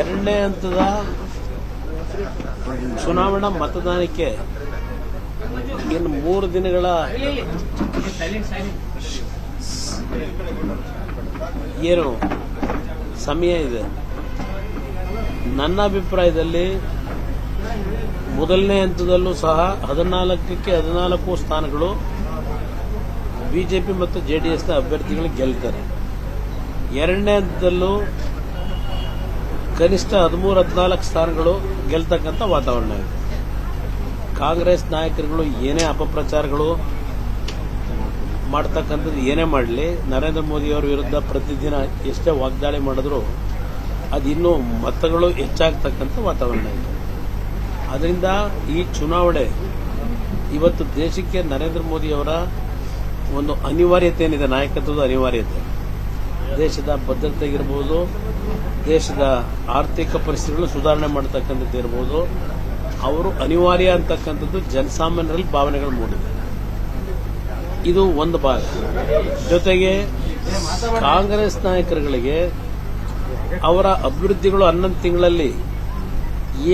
ಎರಡನೇ ಹಂತದ ಚುನಾವಣಾ ಮತದಾನಕ್ಕೆ ಇನ್ನು ಮೂರು ದಿನಗಳ ಏನು ಸಮಯ ಇದೆ. ನನ್ನ ಅಭಿಪ್ರಾಯದಲ್ಲಿ ಮೊದಲನೇ ಹಂತದಲ್ಲೂ ಸಹ ಹದಿನಾಲ್ಕಕ್ಕೆ ಹದಿನಾಲ್ಕು ಸ್ಥಾನಗಳು ಬಿಜೆಪಿ ಮತ್ತು ಜೆಡಿಎಸ್ನ ಅಭ್ಯರ್ಥಿಗಳು ಗೆಲ್ತಾರೆ. ಎರಡನೇ ಹಂತದಲ್ಲೂ ಕನಿಷ್ಠ ಹದಿಮೂರು, ಹದಿನಾಲ್ಕು ಸ್ಥಾನಗಳು ಗೆಲ್ತಕ್ಕಂಥ ವಾತಾವರಣ ಇದೆ. ಕಾಂಗ್ರೆಸ್ ನಾಯಕರುಗಳು ಏನೇ ಅಪಪ್ರಚಾರಗಳು ಮಾಡ್ತಕ್ಕಂಥದ್ದು ಏನೇ ಮಾಡಲಿ, ನರೇಂದ್ರ ಮೋದಿಯವರ ವಿರುದ್ಧ ಪ್ರತಿದಿನ ಎಷ್ಟೇ ವಾಗ್ದಾಳಿ ಮಾಡಿದ್ರು ಅದು ಇನ್ನೂ ಮತಗಳು ಹೆಚ್ಚಾಗ್ತಕ್ಕಂಥ ವಾತಾವರಣ ಇದೆ. ಅದರಿಂದ ಈ ಚುನಾವಣೆ ಇವತ್ತು ದೇಶಕ್ಕೆ ನರೇಂದ್ರ ಮೋದಿಯವರ ಒಂದು ಅನಿವಾರ್ಯತೆ ಏನಿದೆ, ನಾಯಕತ್ವದ ಅನಿವಾರ್ಯತೆ. ದೇಶದ ಭದ್ರತೆಗಿರ್ಬೋದು ದೇಶದ ಆರ್ಥಿಕ ಪರಿಸ್ಥಿತಿಗಳು ಸುಧಾರಣೆ ಮಾಡತಕ್ಕಂಥದ್ದು ಇರ್ಬೋದು. ಅವರು ಅನಿವಾರ್ಯ ಅಂತಕ್ಕಂಥದ್ದು ಜನಸಾಮಾನ್ಯರಲ್ಲಿ ಭಾವನೆಗಳು ಮೂಡಿದೆ. ಇದು ಒಂದು ಭಾಗ. ಜೊತೆಗೆ ಕಾಂಗ್ರೆಸ್ ನಾಯಕರುಗಳಿಗೆ ಅವರ ಅಭಿವೃದ್ಧಿಗಳು ಹನ್ನೊಂದು ತಿಂಗಳಲ್ಲಿ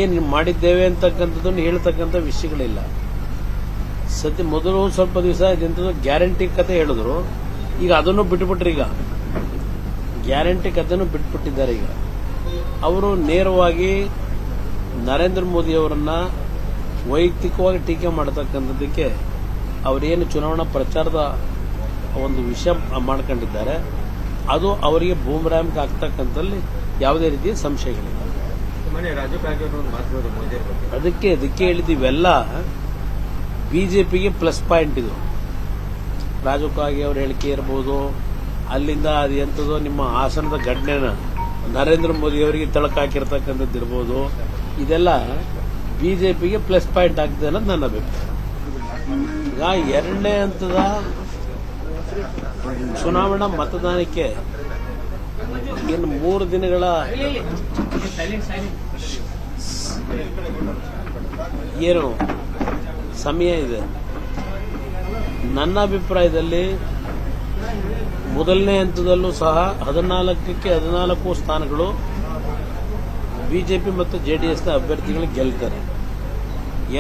ಏನು ಮಾಡಿದ್ದೇವೆ ಅಂತಕ್ಕಂಥದ್ದನ್ನು ಹೇಳ್ತಕ್ಕಂಥ ವಿಷಯಗಳಿಲ್ಲ. ಸದ್ಯ ಮೊದಲು ಸ್ವಲ್ಪ ದಿವಸ ಇದೆಂಥದ್ದು ಗ್ಯಾರಂಟಿ ಕತೆ ಹೇಳಿದ್ರು. ಈಗ ಅದನ್ನು ಬಿಟ್ಟುಬಿಟ್ರಿ ಈಗ. ಗ್ಯಾರಂಟಿ ಕಥೆನೂ ಬಿಟ್ಬಿಟ್ಟಿದ್ದಾರೆ ಈಗ. ಅವರು ನೇರವಾಗಿ ನರೇಂದ್ರ ಮೋದಿ ಅವರನ್ನ ವೈಯಕ್ತಿಕವಾಗಿ ಟೀಕೆ ಮಾಡತಕ್ಕಂಥದ್ದಕ್ಕೆ ಅವರೇನು ಚುನಾವಣಾ ಪ್ರಚಾರದ ಒಂದು ವಿಷಯ ಮಾಡ್ಕೊಂಡಿದ್ದಾರೆ ಅದು ಅವರಿಗೆ ಬೂಮ್ರಾಮ್ಗೆ ಆಗ್ತಕ್ಕಂಥಲ್ಲಿ ಯಾವುದೇ ರೀತಿಯ ಸಂಶಯಗಳಿಲ್ಲ. ಅದಕ್ಕೆ ಅದಕ್ಕೆ ಹೇಳಿದಿವೆಲ್ಲ ಬಿಜೆಪಿಗೆ ಪ್ಲಸ್ ಪಾಯಿಂಟ್ ಇದು. ರಾಜು ಕಾಗೆ ಅವ್ರ ಹೇಳಿಕೆ ಇರ್ಬೋದು ಅಲ್ಲಿಂದ ಅದು ಎಂಥದೋ ನಿಮ್ಮ ಹಾಸನದ ಘಟನೆನ ನರೇಂದ್ರ ಮೋದಿ ಅವರಿಗೆ ತಳಕಾಕಿರ್ತಕ್ಕಂಥದ್ದು ಇರ್ಬೋದು. ಇದೆಲ್ಲ ಬಿಜೆಪಿಗೆ ಪ್ಲಸ್ ಪಾಯಿಂಟ್ ಆಗ್ತದೆ ಅನ್ನೋದು ನನ್ನ ಅಭಿಪ್ರಾಯ. ಈಗ ಎರಡನೇ ಹಂತದ ಚುನಾವಣಾ ಮತದಾನಕ್ಕೆ ಇನ್ನು ಮೂರು ದಿನಗಳ ಏನು ಸಮಯ ಇದೆ. ನನ್ನ ಅಭಿಪ್ರಾಯದಲ್ಲಿ ಮೊದಲನೇ ಹಂತದಲ್ಲೂ ಸಹ ಹದಿನಾಲ್ಕಕ್ಕೆ ಹದಿನಾಲ್ಕು ಸ್ಥಾನಗಳು ಬಿಜೆಪಿ ಮತ್ತು ಜೆಡಿಎಸ್ನ ಅಭ್ಯರ್ಥಿಗಳು ಗೆಲ್ತಾರೆ.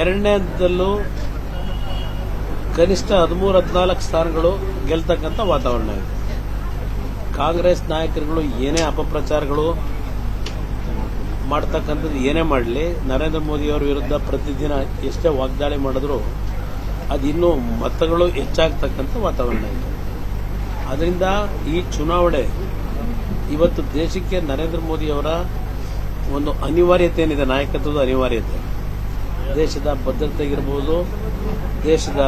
ಎರಡನೇ ಹಂತದಲ್ಲೂ ಕನಿಷ್ಠ ಹದಿಮೂರು, ಹದಿನಾಲ್ಕು ಸ್ಥಾನಗಳು ಗೆಲ್ತಕ್ಕಂಥ ವಾತಾವರಣ ಇದೆ. ಕಾಂಗ್ರೆಸ್ ನಾಯಕರುಗಳು ಏನೇ ಅಪಪ್ರಚಾರಗಳು ಮಾಡ್ತಕ್ಕಂಥದ್ದು ಏನೇ ಮಾಡಲಿ, ನರೇಂದ್ರ ಮೋದಿಯವರ ವಿರುದ್ಧ ಪ್ರತಿದಿನ ಎಷ್ಟೇ ವಾಗ್ದಾಳಿ ಮಾಡಿದ್ರು ಅದು ಇನ್ನೂ ಮತಗಳು ಹೆಚ್ಚಾಗ್ತಕ್ಕಂಥ ವಾತಾವರಣ ಇದೆ. ಅದರಿಂದ ಈ ಚುನಾವಣೆ ಇವತ್ತು ದೇಶಕ್ಕೆ ನರೇಂದ್ರ ಮೋದಿಯವರ ಒಂದು ಅನಿವಾರ್ಯತೆ ಏನಿದೆ ನಾಯಕತ್ವದ ಅನಿವಾರ್ಯತೆ. ದೇಶದ ಭದ್ರತೆಗಿರ್ಬೋದು ದೇಶದ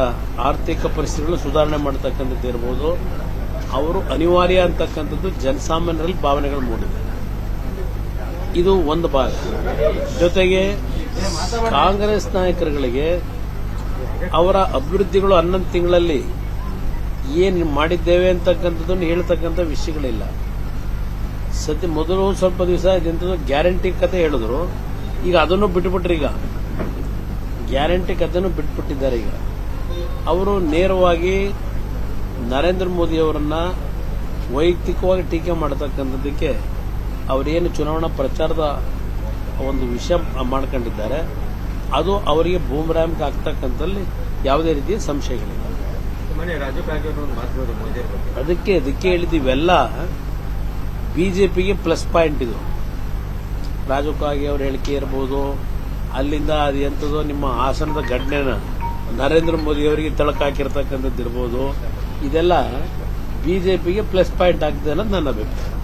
ಆರ್ಥಿಕ ಪರಿಸ್ಥಿತಿಗಳು ಸುಧಾರಣೆ ಮಾಡತಕ್ಕಂಥದ್ದು ಇರಬಹುದು ಅವರು ಅನಿವಾರ್ಯ ಅಂತಕ್ಕಂಥದ್ದು ಜನಸಾಮಾನ್ಯರಲ್ಲಿ ಭಾವನೆಗಳು ಮೂಡಿದೆ ಇದು ಒಂದು ಭಾಗ. ಜೊತೆಗೆ ಕಾಂಗ್ರೆಸ್ ನಾಯಕರುಗಳಿಗೆ ಅವರ ಅಭಿವೃದ್ಧಿಗಳು ಹನ್ನೊಂದು ತಿಂಗಳಲ್ಲಿ ಏನು ಮಾಡಿದ್ದೇವೆ ಅಂತಕ್ಕಂಥದ್ದನ್ನು ಹೇಳ್ತಕ್ಕಂಥ ವಿಷಯಗಳಿಲ್ಲ. ಸದ್ಯ ಮೊದಲು ಸ್ವಲ್ಪ ದಿವಸ ಇದೆಂಥದ್ದು ಗ್ಯಾರಂಟಿ ಕತೆ ಹೇಳಿದ್ರು. ಈಗ ಅದನ್ನು ಬಿಟ್ಬಿಟ್ರಿ ಈಗ. ಗ್ಯಾರಂಟಿ ಕಥೆನೂ ಬಿಟ್ಬಿಟ್ಟಿದ್ದಾರೆ ಈಗ. ಅವರು ನೇರವಾಗಿ ನರೇಂದ್ರ ಮೋದಿ ಅವರನ್ನ ವೈಯಕ್ತಿಕವಾಗಿ ಟೀಕೆ ಮಾಡತಕ್ಕಂಥದ್ದಕ್ಕೆ ಅವರೇನು ಚುನಾವಣಾ ಪ್ರಚಾರದ ಒಂದು ವಿಷಯ ಮಾಡ್ಕೊಂಡಿದ್ದಾರೆ. ಅದು ಅವರಿಗೆ ಬೂಮ್ರಾಮ್ಗೆ ಆಗ್ತಕ್ಕಂಥಲ್ಲಿ ಯಾವುದೇ ರೀತಿಯ ಸಂಶಯಗಳಿಲ್ಲ. ಅದಕ್ಕೆ ಅದಕ್ಕೆ ಹೇಳಿದಿವೆಲ್ಲ ಬಿಜೆಪಿಗೆ ಪ್ಲಸ್ ಪಾಯಿಂಟ್ ಇದು. ರಾಜು ಕಾಗೆ ಅವ್ರ ಹೇಳಿಕೆ ಇರ್ಬೋದು. ಅಲ್ಲಿಂದ ಅದು ಎಂಥದೋ ನಿಮ್ಮ ಹಾಸನದ ಘಟನೆನ ನರೇಂದ್ರ ಮೋದಿ ಅವರಿಗೆ ತಳಕ ಹಾಕಿರ್ತಕ್ಕಂಥದ್ದು ಇರ್ಬೋದು. ಇದೆಲ್ಲ ಬಿಜೆಪಿಗೆ ಪ್ಲಸ್ ಪಾಯಿಂಟ್ ಆಗ್ತದೆ ಅನ್ನೋದು ನನ್ನ ಅಭಿಪ್ರಾಯ.